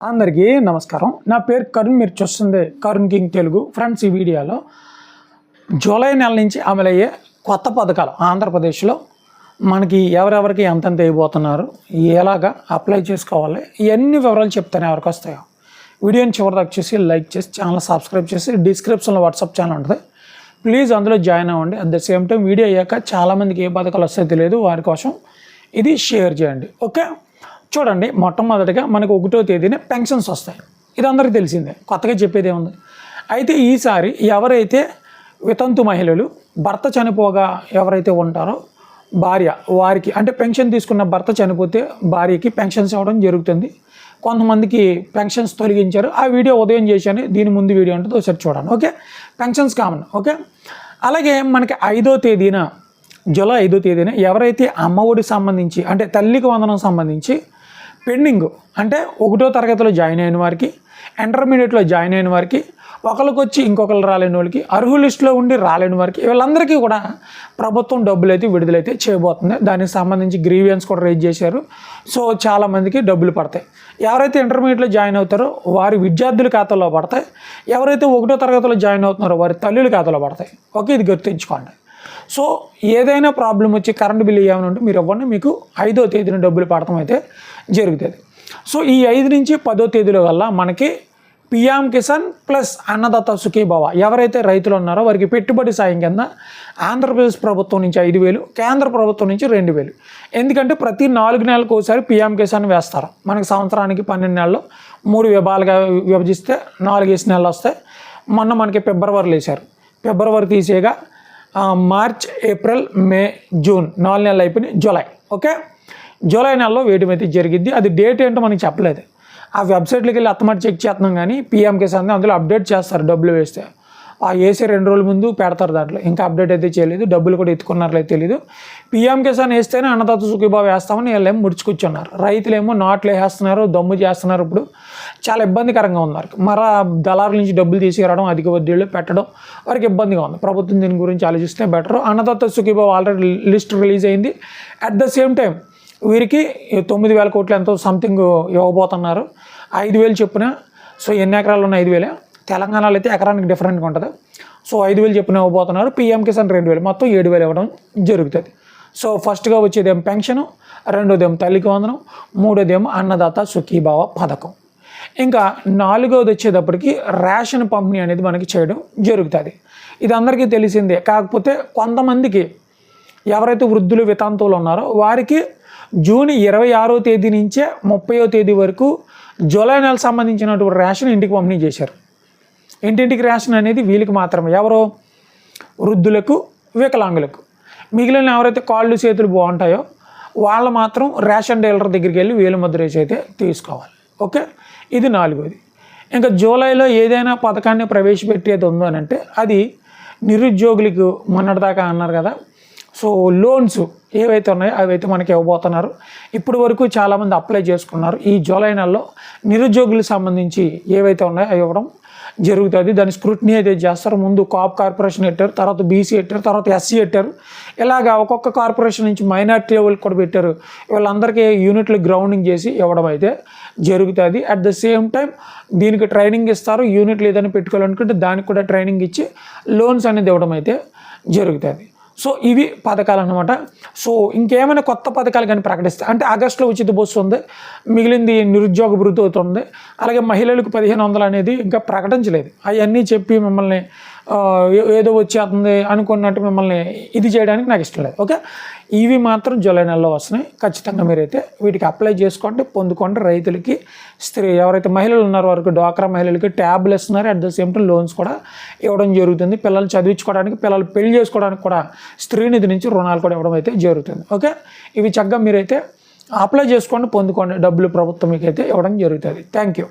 అందరికీ నమస్కారం. నా పేరు కరుణ్ మీరు చూస్తుంది కరుణ్ కింగ్ తెలుగు. ఫ్రెండ్స్ ఈ వీడియోలో జూలై నెల నుంచి అమలయ్యే కొత్త పథకాలు ఆంధ్రప్రదేశ్లో మనకి ఎవరెవరికి ఎంతెంత అయిపోతున్నారు ఎలాగా అప్లై చేసుకోవాలి ఇవన్నీ వివరాలు చెప్తాను ఎవరికి వస్తాయో వీడియోని చివరిదాకా చూసి లైక్ చేసి ఛానల్ సబ్స్క్రైబ్ చేసి డిస్క్రిప్షన్లో వాట్సాప్ ఛానల్ ఉంటుంది. ప్లీజ్ అందులో జాయిన్ అవ్వండి. At the same time video అయ్యాక చాలామందికి ఏ పథకాలు వస్తాయో తెలియదు వారి కోసం ఇది షేర్ చేయండి. ఓకే? చూడండి మొట్టమొదటిగా మనకు ఒకటో తేదీన పెన్షన్స్ వస్తాయి. ఇది అందరికీ తెలిసిందే. కొత్తగా చెప్పేది ఏముంది? అయితే ఈసారి ఎవరైతే వితంతు మహిళలు భర్త చనిపోగా ఎవరైతే ఉంటారో భార్య వారికి అంటే పెన్షన్ తీసుకున్న భర్త చనిపోతే భార్యకి పెన్షన్స్ ఇవ్వడం జరుగుతుంది. కొంతమందికి పెన్షన్స్ తొలగించారు. ఆ వీడియో ఉదయం చేశాను. దీని ముందు వీడియో ఉంటుంది. ఒకసారి చూడండి. ఓకే? Pensions common. ఓకే? అలాగే మనకి ఐదో తేదీన జూలై ఐదో తేదీన ఎవరైతే అమ్మఒడికి సంబంధించి అంటే తల్లికి వందనం సంబంధించి పెండింగ్. అంటే ఒకటో తరగతిలో జాయిన్ అయిన వారికి ఇంటర్మీడియట్లో జాయిన్ అయిన వారికి ఒకరికి వచ్చి ఇంకొకరు రాలేని వాళ్ళకి అర్హు లిస్టులో ఉండి రాలేని వారికి వీళ్ళందరికీ కూడా ప్రభుత్వం డబ్బులు అయితే విడుదలైతే చేయబోతుంది. దానికి సంబంధించి గ్రీవియన్స్ కూడా రేజ్ చేశారు. సో చాలామందికి డబ్బులు పడతాయి. ఎవరైతే ఇంటర్మీడియట్లో జాయిన్ అవుతారో వారి విద్యార్థుల ఖాతాలో పడతాయి. ఎవరైతే ఒకటో తరగతిలో జాయిన్ అవుతున్నారో వారి తల్లుల ఖాతాలో పడతాయి. ఓకే ఇది గుర్తుంచుకోండి. సో ఏదైనా ప్రాబ్లం వచ్చి కరెంట్ బిల్ ఏమైనా ఉంటే మీరు ఇవ్వండి మీకు ఐదో తేదీన డబ్బులు పడటం అయితే జరుగుతుంది. సో ఈ ఐదు నుంచి పదో తేదీల వల్ల మనకి పిఎం కిసాన్ ప్లస్ అన్నదాత సుఖీభవ ఎవరైతే రైతులు ఉన్నారో వారికి పెట్టుబడి సాయం కింద ఆంధ్రప్రదేశ్ ప్రభుత్వం నుంచి ఐదు వేలు కేంద్ర ప్రభుత్వం నుంచి రెండు వేలు. ఎందుకంటే ప్రతి నాలుగు నెలలకు ఒకసారి పిఎం కిసాన్ వేస్తారు. మనకి సంవత్సరానికి పన్నెండు నెలలు మూడు విభాలుగా విభజిస్తే నాలుగేసి నెలలు వస్తాయి. మొన్న మనకి ఫిబ్రవరిలో వేశారు. ఫిబ్రవరి తీసేగా మార్చ్ ఏప్రిల్ మే జూన్ నాలుగు నెలలు అయిపోయినాయి. July okay? జూలై నెలలో వేయడం అయితే జరిగిద్ది. అది డేట్ ఏంటో మనకి చెప్పలేదు. ఆ వెబ్సైట్లోకి వెళ్ళి అత్తమాట చెక్ చేస్తున్నాం కానీ పిఎం కిసాన్ అందులో అప్డేట్ చేస్తారు డబ్బులు వేస్తే. ఆ వేసే రెండు రోజుల ముందు పెడతారు దాంట్లో. ఇంకా అప్డేట్ అయితే చేయలేదు. డబ్బులు కూడా ఎత్తుకున్నారో తెలియదు పిఎం కిసాన్ వేస్తేనే అన్నదాత సుఖీభావ వేస్తామని వీళ్ళేమో ముడుచుకొచ్చున్నారు. రైతులేమో నాట్లు వేసేస్తున్నారు దమ్ము చేస్తున్నారు ఇప్పుడు. చాలా ఇబ్బందికరంగా ఉన్నారు మరి ఆ దళారుల నుంచి డబ్బులు తీసుకురావడం అధిక వడ్డీలు పెట్టడం వారికి ఇబ్బందిగా ఉంది. ప్రభుత్వం దీని గురించి ఆలోచిస్తే better. Annadata Sukhibhava already list release అయింది. అట్ ద సేమ్ టైం వీరికి తొమ్మిది వేల కోట్లు ఎంతో సంథింగ్ ఇవ్వబోతున్నారు. ఐదు వేలు చొప్పున. సో ఎన్ని ఎకరాలు ఉన్నాయి? ఐదు వేలే? తెలంగాణలో అయితే ఎకరానికి డిఫరెంట్గా ఉంటుంది. సో ఐదు వేలు చెప్పిన ఇవ్వబోతున్నారు పిఎం కిసాన్ రెండు వేలు. మొత్తం ఏడు వేలు ఇవ్వడం జరుగుతుంది. సో ఫస్ట్గా వచ్చేదేమో పెన్షను? రెండోదేమో తల్లికి వందనం? ఏం అన్నదాత సుఖీభావ పథకం. ఇంకా నాలుగవది వచ్చేటప్పటికి రేషన్ పంపిణీ అనేది మనకి చేయడం జరుగుతుంది. ఇది అందరికీ తెలిసిందే. కాకపోతే కొంతమందికి ఎవరైతే వృద్ధులు వితాంతువులు ఉన్నారో వారికి జూన్ ఇరవై ఆరో తేదీ నుంచే ముప్పయో తేదీ వరకు జూలై నెలకు సంబంధించినటువంటి రేషన్ ఇంటికి పంపిణీ చేశారు. ఇంటింటికి రేషన్ అనేది వీళ్ళకి మాత్రమే. ఎవరో వృద్ధులకు వికలాంగులకు. మిగిలిన ఎవరైతే కాళ్ళు చేతులు బాగుంటాయో వాళ్ళు మాత్రం రేషన్ డీలర్ దగ్గరికి వెళ్ళి వేలు ముద్ర వేసి అయితే తీసుకోవాలి. ఓకే? ఇది నాలుగోది. ఇంకా జూలైలో ఏదైనా పథకాన్ని ప్రవేశపెట్టేది ఉందో అని అంటే అది నిరుద్యోగులకు మొన్నటిదాకా అన్నారు కదా. సో లోన్స్ ఏవైతే ఉన్నాయో అవైతే మనకి ఇవ్వబోతున్నారు. ఇప్పటి వరకు చాలామంది అప్లై చేసుకున్నారు. ఈ జూలై నెలలో నిరుద్యోగులకు సంబంధించి ఏవైతే ఉన్నాయో అవి ఇవ్వడం జరుగుతుంది. దాని స్క్రూట్నీ అయితే చేస్తారు. ముందు కాప్ కార్పొరేషన్ పెట్టారు. తర్వాత బీసీ పెట్టారు. తర్వాత ఎస్సీ పెట్టారు. ఇలాగా ఒక్కొక్క కార్పొరేషన్ నుంచి మైనార్టీ లెవెల్ కూడా పెట్టారు. వీళ్ళందరికీ యూనిట్లు గ్రౌండింగ్ చేసి ఇవ్వడం అయితే జరుగుతుంది. అట్ ద సేమ్ టైం దీనికి ట్రైనింగ్ ఇస్తారు. యూనిట్లు ఏదైనా పెట్టుకోవాలనుకుంటే దానికి కూడా ట్రైనింగ్ ఇచ్చి లోన్స్ అనేది ఇవ్వడం అయితే జరుగుతుంది. సో ఇవి పథకాలు అనమాట సో ఇంకేమైనా కొత్త పథకాలు కానీ ప్రకటిస్తే అంటే ఆగస్టులో ఉచిత బస్సు ఉంది మిగిలింది నిరుద్యోగ బృద్ధి అవుతుంది అలాగే మహిళలకు పదిహేను వందలు అనేది ఇంకా ప్రకటించలేదు. అవన్నీ చెప్పి మిమ్మల్ని ఏదో వచ్చేస్తుంది అనుకున్నట్టు మిమ్మల్ని ఇది చేయడానికి నాకు ఇష్టం లేదు. ఓకే? ఇవి మాత్రం జూలై నెలలో వస్తున్నాయి. ఖచ్చితంగా మీరైతే వీటికి అప్లై చేసుకోండి పొందుకోండి. రైతులకి స్త్రీ ఎవరైతే మహిళలు ఉన్నారో వారికి డ్వాక్రా మహిళలకి ట్యాబ్లు ఇస్తున్నారు. At the same time loans కూడా ఇవ్వడం జరుగుతుంది. పిల్లలు చదివించుకోవడానికి పిల్లలు పెళ్ళి చేసుకోవడానికి కూడా స్త్రీనిధి నుంచి రుణాలు కూడా ఇవ్వడం అయితే జరుగుతుంది. ఓకే? ఇవి చక్కగా మీరైతే అప్లై చేసుకోండి పొందుకోండి. డబ్బులు ప్రభుత్వం మీకు అయితే ఇవ్వడం జరుగుతుంది. Thank you